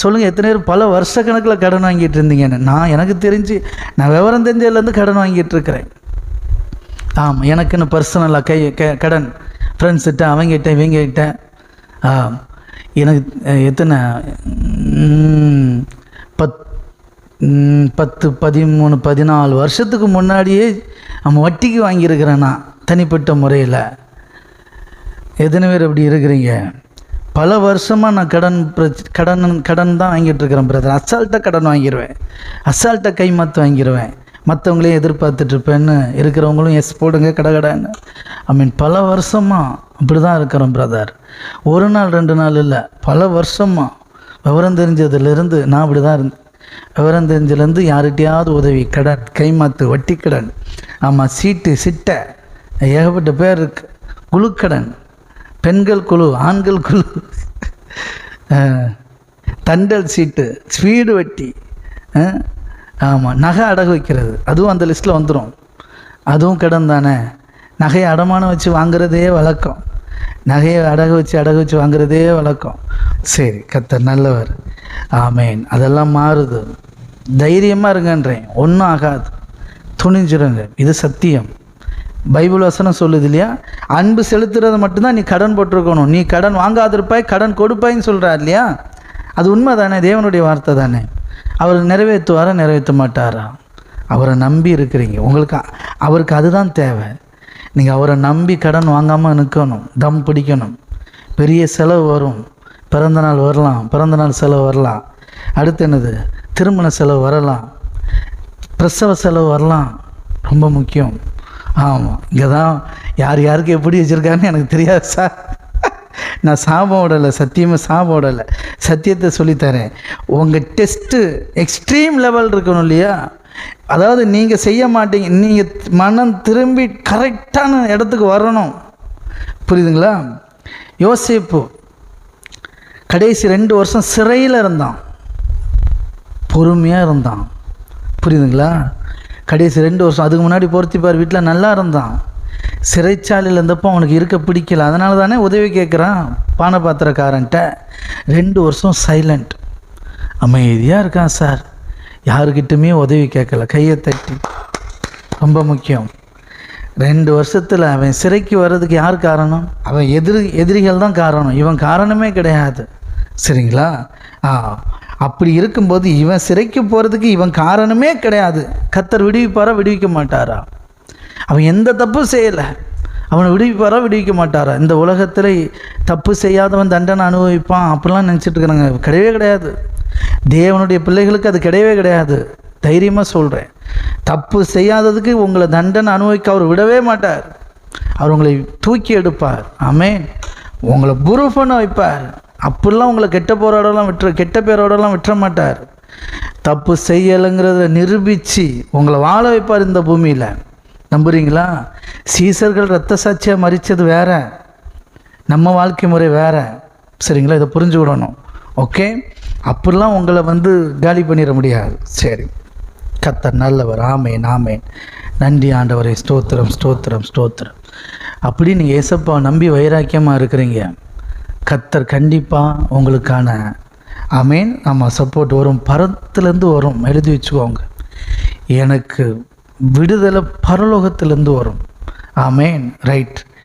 சொல்லுங்கள் எத்தனை பேர் பல வருஷ கணக்கில் கடன் வாங்கிட்டு இருந்தீங்கன்னு. நான் எனக்கு தெரிஞ்சு நான் விவரம் தெரிஞ்சதுலேருந்து கடன் வாங்கிட்டு இருக்கிறேன். ஆமாம் எனக்குன்னு பர்சனலாக கை க கடன். ஃப்ரெண்ட்ஸ்கிட்ட அவங்ககிட்ட இவங்ககிட்ட ஆ எனக்கு எத்தனை? பத் பத்து பதிமூணு பதினாலு வருஷத்துக்கு முன்னாடியே நம்ம வட்டிக்கு வாங்கியிருக்கிறேன் நான் தனிப்பட்ட முறையில். எத்தனை பேர் அப்படி இருக்கிறீங்க? பல வருஷமாக நான் கடன் பிரச் கடன் கடன் தான் வாங்கிட்டு இருக்கிறேன் பிரதர் அசால்ட்டாக கடன் வாங்கிடுவேன் அசால்ட்டாக கை மாற்று வாங்கிடுவேன் மற்றவங்களையும் எதிர்பார்த்துட்டு இருப்பேன்னு இருக்கிறவங்களும் எஸ் போடுங்க கடகடன்னு ஐ மீன் பல வருஷமாக அப்படி தான் இருக்கிறோம் பிரதர் ஒரு நாள் ரெண்டு நாள் இல்லை பல வருஷமாக விவரம் தெரிஞ்சதுலேருந்து நான் அப்படி தான் இருந்தேன். விவரம் தெரிஞ்சதுலேருந்து யார்கிட்டையாவது உதவி கடன் கைமாத்து வட்டி கடன். ஆமாம் சீட்டு சிட்டை. ஏகப்பட்ட பேர் இருக்கு. குழுக்கடன். பெண்கள் குழு ஆண்கள் குழு. தண்டல் சீட்டு ஸ்பீடு வட்டி. ஆமாம் நகை அடகு வைக்கிறது. அதுவும் அந்த லிஸ்ட்டில் வந்துடும் அதுவும் கடன் தானே. நகையை அடமானம் வச்சு வாங்குறதே வழக்கம். நகையை அடகு வச்சு அடகு வச்சு வாங்குறதே வழக்கம். சரி கத்தர் நல்லவர். ஆமேன். அதெல்லாம் மாறுது. தைரியமாக இருங்கன்றேன். ஒன்றும் ஆகாது. துணிஞ்சிருங்க. இது சத்தியம். பைபிள் வசனம் சொல்லுது இல்லையா? அன்பு செலுத்துறது மட்டும்தான் நீ கடன் போட்டிருக்கணும். நீ கடன் வாங்காதிருப்பாய் கடன் கொடுப்பாய்ன்னு சொல்கிறார் இல்லையா? அது உண்மை தானே தேவனுடைய வார்த்தை தானே? அவர் நிறைவேற்றுவாரா நிறைவேற்ற மாட்டாரா அவரை நம்பி இருக்கிறீங்க. உங்களுக்கு அவருக்கு அதுதான் தேவை. நீங்கள் அவரை நம்பி கடன் வாங்காமல் நிற்கணும். தம் பிடிக்கணும். பெரிய செலவு வரும். பிறந்த நாள் வரலாம். பிறந்த நாள் செலவு வரலாம். அடுத்து என்னது? திருமண செலவு வரலாம். பிரசவ செலவு வரலாம். ரொம்ப முக்கியம். ஆமாம் இங்கே தான் யார் யாருக்கு எப்படி வச்சுருக்காருன்னு எனக்கு தெரியாது சார். நான் சாபம் விடலை சத்தியமாக சாபம் விடலை சத்தியத்தை சொல்லித்தரேன். உங்கள் டெஸ்ட்டு எக்ஸ்ட்ரீம் லெவல் இருக்கணும் இல்லையா? அதாவது நீங்கள் செய்ய மாட்டீங்க நீங்கள் மனம் திரும்பி கரெக்டான இடத்துக்கு வரணும். புரியுதுங்களா? யோசிப்பு. கடைசி ரெண்டு வருஷம் சிறையில் இருந்தான். பொறுமையாக இருந்தான். புரியுதுங்களா? கடைசி ரெண்டு வருஷம் அதுக்கு முன்னாடி பொருத்திப்பார் வீட்டில் நல்லா இருந்தான். சிறைச்சாலையில் இருந்தப்போ அவனுக்கு இருக்க பிடிக்கல. அதனால தானே உதவி கேட்குறான் பானை பாத்திரக்காரன்ட்ட ரெண்டு வருஷம் சைலண்ட் அமைதியாக இருக்கான் சார். யாருக்கிட்டுமே உதவி கேட்கல கையை தட்டி. ரொம்ப முக்கியம். ரெண்டு வருஷத்தில் அவன் சிறைக்கு வர்றதுக்கு யார் காரணம்? அவன் எதிரி எதிரிகள் தான் காரணம். இவன் காரணமே கிடையாது. சரிங்களா? ஆ அப்படி இருக்கும்போது இவன் சிறைக்கு போகிறதுக்கு இவன் காரணமே கிடையாது. கத்தர் விடுவிப்பாரா? விடுவிக்க மாட்டாரா? அவன் எந்த தப்பும் செய்யலை. அவனை விடுவிப்பாரா? விடுவிக்க மாட்டாரா? இந்த உலகத்தில் தப்பு செய்யாதவன் தண்டனை அனுபவிப்பான். அப்படிலாம் நினச்சிட்டு இருக்கிறாங்க. கிடையவே கிடையாது. தேவனுடைய பிள்ளைகளுக்கு அது கிடையவே கிடையாது. தைரியமாக சொல்கிறேன் தப்பு செய்யாததுக்கு உங்களை தண்டனை அனுபவிக்க அவர் விடவே மாட்டார். அவர் உங்களை தூக்கி எடுப்பார். ஆமே உங்களை புரூஃப் பண்ண வைப்பார். அப்படிலாம் உங்களை கெட்ட போரோடலாம் விட்டுற கெட்ட பேரோடலாம் விட்டுற மாட்டார். தப்பு செய்யலைங்கிறத நிரூபித்து உங்களை வாழ வைப்பார் இந்த பூமியில். நம்புறீங்களா? சீசர்கள் ரத்த சாட்சியாக மறித்தது வேற. நம்ம வாழ்க்கை முறை வேற. சரிங்களா? இதை புரிஞ்சு விடணும் ஓகே? அப்படிலாம் உங்களை வந்து காலி பண்ணிட முடியாது. சரி. கத்தர் நல்லவர். ஆமேன் ஆமேன். நன்றி ஆண்டவரை. ஸ்தோத்திரம் ஸ்தோத்திரம் ஸ்தோத்திரம். அப்படி நீங்கள் ஏசப்பா நம்பி வைராக்கியமாக இருக்கிறீங்க. கத்தர் கண்டிப்பாக உங்களுக்கான அமேன் நம்ம சப்போர்ட் வரும் பரத்துலேருந்து வரும் எழுதி வச்சுக்கோங்க. எனக்கு விடுதலை பரலோகத்திலேருந்து வரும் அமேன் ரைட்